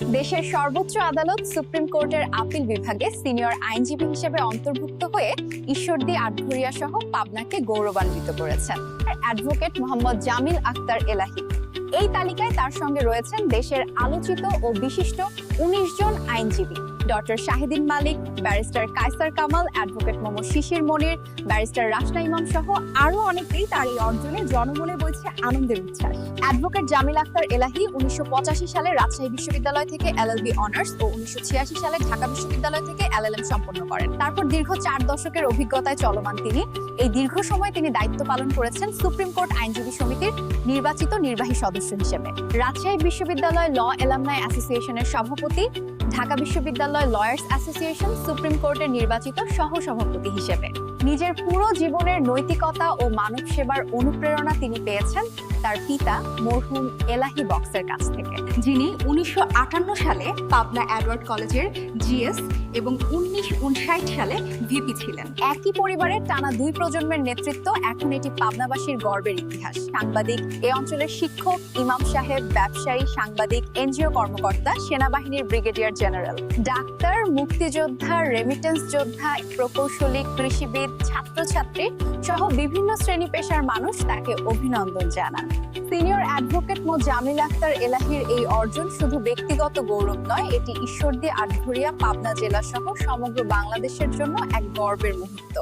দেশের সর্বোচ্চ আদালত সুপ্রিম কোর্টের আপিল বিভাগে সিনিয়র আইনজীবী হিসেবে অন্তর্ভুক্ত হয়ে ঈশ্বরদী, আটঘরিয়া সহ পাবনাকে গৌরবান্বিত করেছেন। অ্যাডভোকেট মোহাম্মদ জামিল আক্তার এলাহি। এই তালিকায় তার সঙ্গে রয়েছেন দেশের আলোচিত ও বিশিষ্ট উনিশ জন আইনজীবী। Doctor Shahdeen Malik, barrister Kaiser Kamal, advocate Mohammad Shishir Monir, barrister Rasna Imam সহ আরও অনেকেই তার এই অর্জনে জনমনে বইছে আনন্দের উচ্ছ্বাস। অ্যাডভোকেট জামিল আক্তার এলাহি উনিশশো সালে রাজশাহী বিশ্ববিদ্যালয় থেকে এলএলবি অনার্স ও উনিশশো সালে ঢাকা বিশ্ববিদ্যালয় থেকে এলএলএম সম্পন্ন করেন। তারপর দীর্ঘ চার দশকের অভিজ্ঞতায় চলমান তিনি। এই দীর্ঘ সময় তিনি দায়িত্ব পালন করেছেন সুপ্রিম কোর্ট আইনজীবী সমিতির নির্বাচিত নির্বাহী সদস্য হিসেবে। রাজশাহী বিশ্ববিদ্যালয় ল এলামনাই অ্যাসোসিয়েশনের সভাপতি ঢাকা বিশ্ববিদ্যালয় লয়ার্স অ্যাসোসিয়েশন সুপ্রিম কোর্টের নির্বাচিত সহ সভাপতি হিসেবে। নিজের পুরো জীবনের নৈতিকতা ও মানব সেবার অনুপ্রেরণা তিনি পেয়েছেন তার পিতা মরহুম এলাহি বক্সের কাছ থেকে। যিনি উনিশশো সালে পাবনা অ্যাডওয়ার্ড কলেজের জিএস এবং উনিশ সালে ভিপি ছিলেন। একই পরিবারের টানা দুই প্রজন্মের নেতৃত্ব এখন এটি পাবনাবাসীর গর্বের ইতিহাস। সাংবাদিক এ অঞ্চলের শিক্ষক, ইমাম সাহেব, ব্যবসায়ী, সাংবাদিক, এনজিও কর্মকর্তা, সেনাবাহিনীর ব্রিগেডিয়ার জেনারেল। ডাক্তার, মুক্তিযোদ্ধা রেমিটেন্স যোদ্ধা, প্রকৌশলী, কৃষিবিদ ছাত্রছাত্রী সহ বিভিন্ন শ্রেণি পেশার মানুষ তাকে অভিনন্দন জানান। সিনিয়র অ্যাডভোকেট মো জামিল আক্তার এলাহির এই অর্জন শুধু ব্যক্তিগত গৌরব নয়, এটি ঈশ্বরদী, আটঘরিয়া, পাবনা জেলা সহ সমগ্র বাংলাদেশের জন্য এক গর্বের মুহূর্ত।